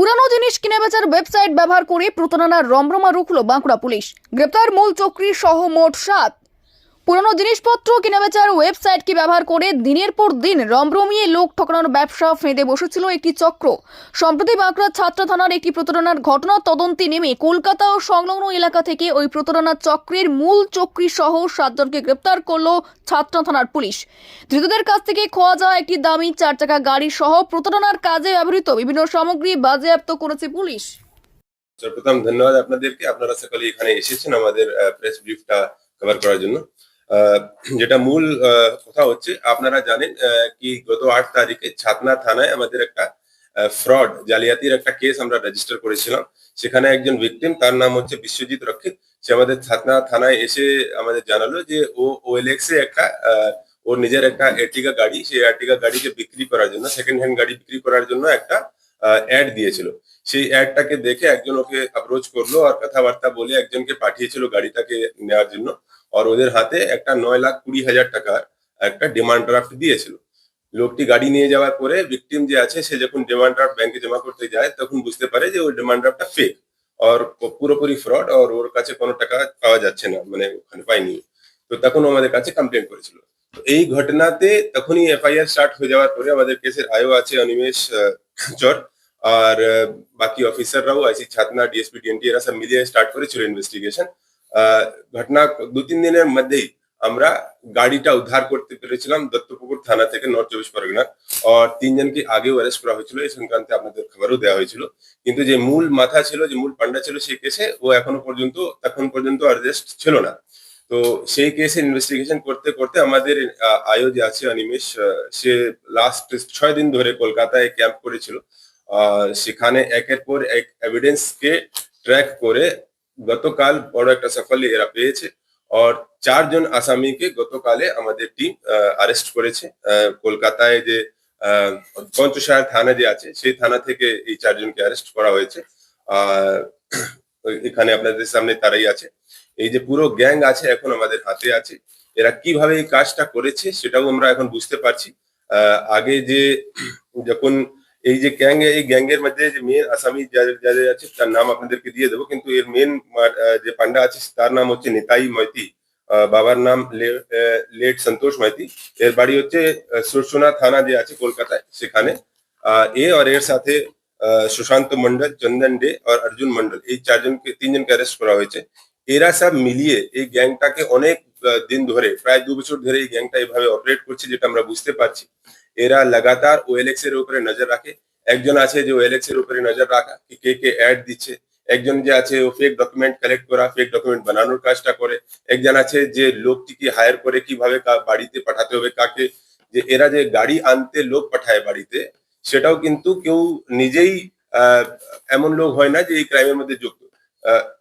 পুরানো জিনিস কিনে বেচার ওয়েবসাইট ব্যবহার করে প্রতারণার রমরমা রুখল বাঁকুড়া পুলিশ। গ্রেপ্তার মূল চক্রী সহ মোট সাত। পুরানো জিনিসপত্র কিনে বেচার ওয়েবসাইটকে ব্যবহার করে দিনের পর দিন রমরমিয়ে লোক ঠকানোর ব্যবসা ফেঁদে বসেছিল একটি চক্র। সম্প্রতি বাঁকুড়া ছাত্র থানার একটি প্রতারণার ঘটনা তদন্তে নেমে কলকাতা ও সংলগ্ন এলাকা থেকে ওই প্রতারণার চক্রের মূল চক্রী সহ সাতজনকে গ্রেপ্তার করল ছাত্র থানার পুলিশ। ধৃতদের কাছ থেকে খোয়া যাওয়া একটি দামি চার চাকা গাড়ি সহ প্রতারণার কাজে ব্যবহৃত বিভিন্ন সামগ্রী বাজেয়াপ্ত করেছে পুলিশ। সর্বপ্রথম ধন্যবাদ আপনাদেরকে। আপনারা সকলে এখানে এসেছেন আমাদের প্রেস ব্রিফটা কভার করার জন্য। যেটা মূল কথা হচ্ছে, আপনারা জানেন কি গত আট তারিখে ছাতনা থানায় আমাদের একটা ফ্রড জালিয়াতির একটা কেস আমরা রেজিস্টার করেছিলাম। সেখানে একজন ভিকটিম তার নাম হচ্ছে বিশ্বজিৎ রক্ষিত। সে আমাদের ছাতনা থানায় এসে আমাদের জানালো যে ও ওএলএক্স এ একটা ওর নিজের একটা এর্টিগা গাড়ি, সেই এর্টিগা গাড়িকে বিক্রি করার জন্য সেকেন্ড হ্যান্ড গাড়ি বিক্রি করার জন্য একটা অ্যাড দিয়েছিল। সেই অ্যাডটাকে দেখে একজন ওকে অ্যাপ্রোচ করল আর কথাবার্তা বলে একজনকে পাঠিয়েছিল গাড়িটাকে নেওয়ার জন্য আর ওদের হাতে একটা নয় লাখ কুড়ি হাজার টাকার একটা ডিমান্ড ড্রাফট দিয়েছিল। লোকটি গাড়ি নিয়ে যাওয়ার পরে ভিকটিম যে আছে, সে যখন ডিমান্ড ড্রাফট ব্যাংকে জমা করতে যায়, তখন বুঝতে পারে যে ওই ডিমান্ড ড্রাফটটা ফেক আর পুরোপুরি ফ্রড আর ওর কাছে কোনো টাকা পাওয়া যাচ্ছে না মানে ওখানে পাইনি তো তখন আমাদের কাছে কমপ্লেন করেছিল। তো এই ঘটনাতে তখনই এফআইআর স্টার্ট হয়ে যাওয়ার পরে আমাদের কেসের আয়ও আছে, অনিমেষ চর। আর বাকি অফিসাররাও, আইসি ছাতনা ডিএসপি ডিএনটি এরা সব মিলিয়ে স্টার্ট করেছিল ইনভেস্টিগেশন ঘটনা দু তিন দিনের মধ্যেই আমরা গাড়িটা উদ্ধার করতে পেরেছিলাম দত্তপুকুর থানা থেকে নর্থ চব্বিশ পরগনা আর তিনজনকে আগেও অ্যারেস্ট করা হয়েছিল এই সংক্রান্তে আপনাদের খবরও দেওয়া হয়েছিল। কিন্তু যে মূল মাথা ছিল, যে মূল পান্ডা ছিল সেই কেসে ও এখনও পর্যন্ত এখন পর্যন্ত অ্যারেস্ট ছিল না। তো সেই কেসে ইনভেস্টিগেশন করতে করতে আমাদের আয়ো যে আছে অনিমেষ সে লাস্ট ছয় দিন ধরে কলকাতায় ক্যাম্প করেছিল। সেখানে একের পর এক এভিডেন্স কে ট্র্যাক করে গতকাল বড় একটা সাফল্য এরা পেয়েছে। আর চারজন আসামিকে গতকালে আমাদের টিম অ্যারেস্ট করেছে। কলকাতায় যে পঞ্চশায়ার থানা যে আছে, সেই থানা থেকে এই চারজনকে অ্যারেস্ট করা হয়েছে। এখানে আপনাদের সামনে তারাই আছে। এই যে পুরো গ্যাং আছে, এখন আমাদের হাতে আছে। এরা কীভাবে এই কাজটা করেছে, সেটাও আমরা এখন বুঝতে পারছি। আগে যে, যখন এই যে গ্যাং এই গ্যাংয়ের মধ্যে যে মেন আসামি যাদের যাদের আছে, তার নাম আপনাদেরকে দিয়ে দেবো। কিন্তু এর মেন যে পান্ডা আছে, তার নাম হচ্ছে নিতাই মৈতি। বাবার নাম লেট সন্তোষ মাইতি এর বাড়ি হচ্ছে সুরসোনা থানা যে আছে কলকাতায়, সেখানে। এ আর এর সাথে সুশান্ত মন্ডল চন্দন ডে আর অর্জুন মন্ডল এই চারজনকে, তিনজনকে অ্যারেস্ট করা হয়েছে। এরা সব মিলিয়ে এই গ্যাংটাকে অনেক দিন ধরে, প্রায় দু বছর ধরে এই গ্যাংটা এভাবে অপারেট করছে যেটা আমরা বুঝতে পারছি। এরা লাগাতার ওএলএক্স এর উপরে নজর রাখে। একজন আছে যে ওএলএক্স এর উপরে নজর রাখা, কি, কে অ্যাড দিচ্ছে। একজন যে আছে, ও ফেক ডকুমেন্ট কালেক্ট করা ফেক ডকুমেন্ট বানানোর কাজটা করে। একজন আছে যে লোকটিকে হায়ার করে, কীভাবে বাড়িতে পাঠাতে হবে, কাকে, যে এরা যে গাড়ি আনতে লোক পাঠায় বাড়িতে, সেটাও কিন্তু কেউ নিজেই এমন লোক হয় না যে এই ক্রাইমের মধ্যে যুক্ত।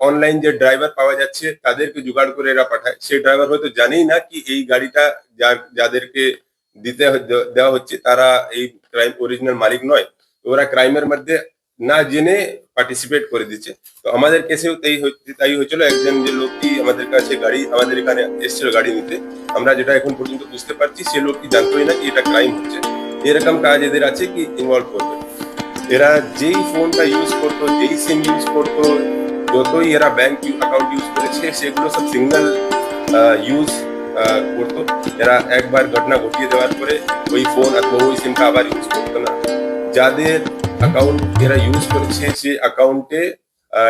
অনলাইন যে ড্রাইভার পাওয়া যাচ্ছে, তাদেরকে জোগাড় করে এরা পাঠায়। সেই ড্রাইভার হয়তো জানেই না কি এই গাড়িটা যাদেরকে দিতে দেওয়া হচ্ছে, তারা এই ক্রাইম অরিজিনাল মালিক নয়। ওরা ক্রাইমের মধ্যে না জেনে পার্টিসিপেট করে দিচ্ছে। তো আমাদের কেসেও তাই তাই হয়েছিল। একজন যে লোকটি আমাদের কাছে গাড়ি, আমাদের এখানে এসেছিল গাড়ি নিতে। আমরা যেটা এখন পর্যন্ত বুঝতে পারছি, সে লোকটি জানতোই না কি এটা ক্রাইম হচ্ছে। এরকম কাজ এদের আছে কি ইনভলভ করবে। এরা যেই ফোনটা ইউজ করতো, যেই সিম ইউজ করতো যতই এরা ব্যাংক অ্যাকাউন্ট ইউজ করেছে, সেগুলো সব সিঙ্গেল ইউজ করতো। এরা একবার ঘটনা ঘটিয়ে দেওয়ার পরে ওই ফোন অথবা ওই সিমটা আবার ইউজ করতো না। যাদের অ্যাকাউন্ট এরা ইউজ করেছে সেই অ্যাকাউন্টে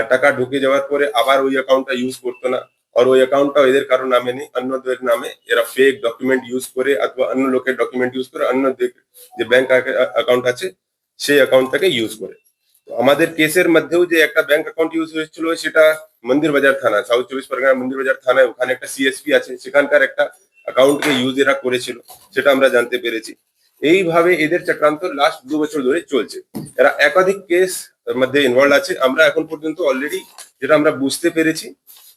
টাকা ঢুকে যাওয়ার পরে আবার ওই অ্যাকাউন্টটা ইউজ করতো না। আর ওই অ্যাকাউন্টটা এদের কারও নামে নেই, অন্যদের নামে। এরা ফেক ডকুমেন্ট ইউজ করে অথবা অন্য লোকের ডকুমেন্ট ইউজ করে অন্য যে- ব্যাংক অ্যাকাউন্ট আছে, সেই অ্যাকাউন্টটাকে ইউজ করে। আমাদের কেসের মধ্যেও যে একটা ব্যাংক অ্যাকাউন্ট ইউজ হয়েছিল, সেটা মন্দির বাজার থানা সাউথ চব্বিশ পরগনা মন্দির বাজার থানায়, ওখানে একটা সিএসপি আছে, সেখানকার একটা অ্যাকাউন্টকে ইউজ এরা করেছিল, সেটা আমরা জানতে পেরেছি। এইভাবে এদের চক্রান্ত লাস্ট দু বছর ধরে চলছে। এরা একাধিক কেস মধ্যে ইনভলভ আছে, আমরা এখন পর্যন্ত অলরেডি যেটা আমরা বুঝতে পেরেছি,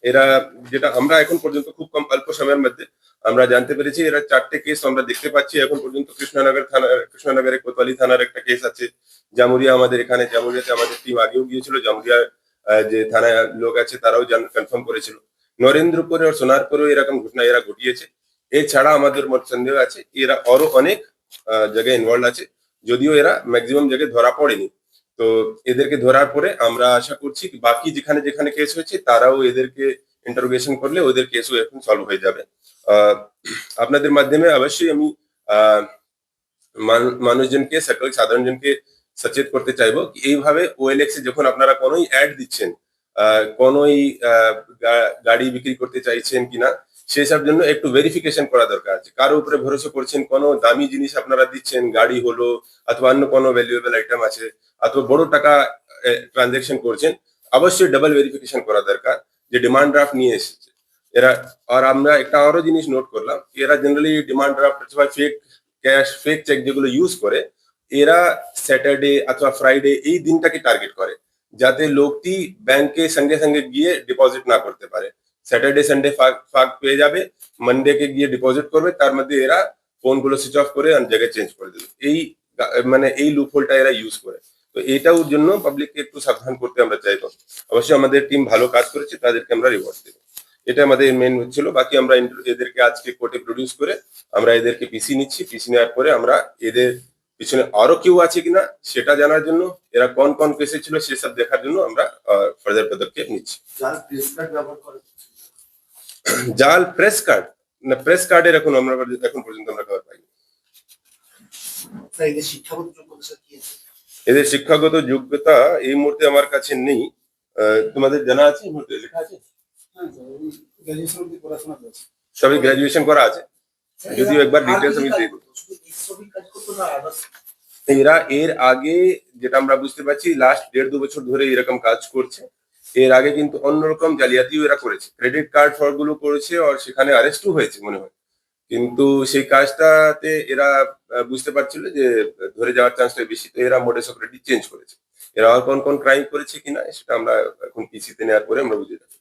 এরা যেটা আমরা এখন পর্যন্ত খুব কম, অল্প সময়ের মধ্যে আমরা জানতে পেরেছি, এরা চারটে কেস আমরা দেখতে পাচ্ছি। এখন পর্যন্ত কৃষ্ণনগর থানা কৃষ্ণনগরে কোতোয়ালি থানার একটা কেস আছে। জামুরিয়া আমাদের এখানে, জামুরিয়াতে আমাদের টিম আগেও গিয়েছিল। জামুরিয়া যে থানায় লোক আছে, তারাও কনফার্ম করেছিল। নরেন্দ্রপুরে আর সোনারপুরেও এরকম ঘটনা এরা ঘটিয়েছে। এছাড়া আমাদের মোট সন্দেহ আছে, এরা আরও অনেক জায়গায় ইনভলভ আছে। যদিও এরা ম্যাক্সিমাম জায়গায় ধরা পড়েনি। তো এদেরকে ধরার পরে আমরা আশা করছি, বাকি যেখানে যেখানে কেস হয়েছে, তারাও এদেরকে ইন্টারোগেশন করলে ওদের কেসও এখন সলভ হয়ে যাবে। আপনাদের মাধ্যমে অবশ্যই আমি মানুষজনকে সকল সাধারণ জনকে সচেত করতে চাইব এইভাবে ওএলএক্স এ যখন আপনারা কোনোই অ্যাড দিচ্ছেন কোনোই গাড়ি বিক্রি করতে চাইছেন কিনা, সেসব জন্য একটু ভেরিফিকেশন করা দরকার আছে। কারও উপরে ভরসা করছেন, কোনো দামি জিনিস আপনারা দিচ্ছেন, গাড়ি হলো অথবা অন্য কোনো ভ্যালুয়েবল আইটেম আছে, অথবা বড় টাকা ট্রানজেকশন করছেন, অবশ্যই ডাবল ভেরিফিকেশন করা দরকার। যে ডিমান্ড ড্রাফট নিয়ে এসেছে। এরা, আর আমরা একটা আরও জিনিস নোট করলাম, এরা জেনারেলি ডিমান্ড ড্রাফট অথবা ফেক ক্যাশ ফেক চেক যেগুলো ইউজ করে, এরা স্যাটারডে অথবা ফ্রাইডে এই দিনটাকে টার্গেট করে, যাতে লোকটি ব্যাংকে সঙ্গে সঙ্গে গিয়ে ডিপোজিট না করতে পারে। স্যাটারডে সানডে ফাঁক পেয়ে যাবে মানডে কে গিয়ে ডিপোজিট করবে, তার মধ্যে এরা ফোনগুলো সুইচ অফ করে অন্য জায়গায় চেঞ্জ করে দেবে। এই মানে এই লুপহোলটা এরা ইউজ করে। তো এটার জন্য পাবলিককে একটু সাবধান করতে আমরা চাইব অবশ্যই আমাদের টিম ভালো কাজ করেছে তাদেরকে আমরা রিওয়ার্ড দেবো। এটা আমাদের মেন ছিল বাকি আমরা এদেরকে আজকে কোর্টে প্রডিউস করে আমরা এদেরকে পিসি নিচ্ছি। পিসি নেওয়ার পরে আমরা এদের পিছনে আরও কেউ আছে কিনা সেটা জানার জন্য এরা কোন কোন কেসে ছিল সেসব দেখার জন্য আমরা ফার্দার পদক্ষেপ নিচ্ছি। জাল প্রেস কার্ড না প্রেস কার্ডের এখন আমরা এখন পর্যন্ত আমরা খবর পাইনি। এদের শিক্ষাগত যোগ্যতা এই মুহূর্তে আমার কাছে নেই। তোমাদের জানা আছে? সবই গ্রাজুয়েশন করা আছে। যদিও একবার ডিটেলস আমি আদার্স এরা এর আগে যেটা আমরা বুঝতে পারছি লাস্ট দেড় দু বছর ধরে এরকম কাজ করছে। এর আগে কিন্তু অন্যরকম জালিয়াতিও এরা করেছে। ক্রেডিট কার্ড ফ্রডগুলো করেছে আর সেখানে অ্যারেস্টও হয়েছে মনে হয়। কিন্তু সেই কাজটাতে এরা বুঝতে পারছিল যে ধরে যাওয়ার চান্সটা বেশি, তো এরা মোডেস অপারেটি চেঞ্জ করেছে। এরা কোন কোন ক্রাইম করেছে কিনা, সেটা আমরা এখন পিসিতে নেওয়ার পরে আমরা বুঝে যাচ্ছি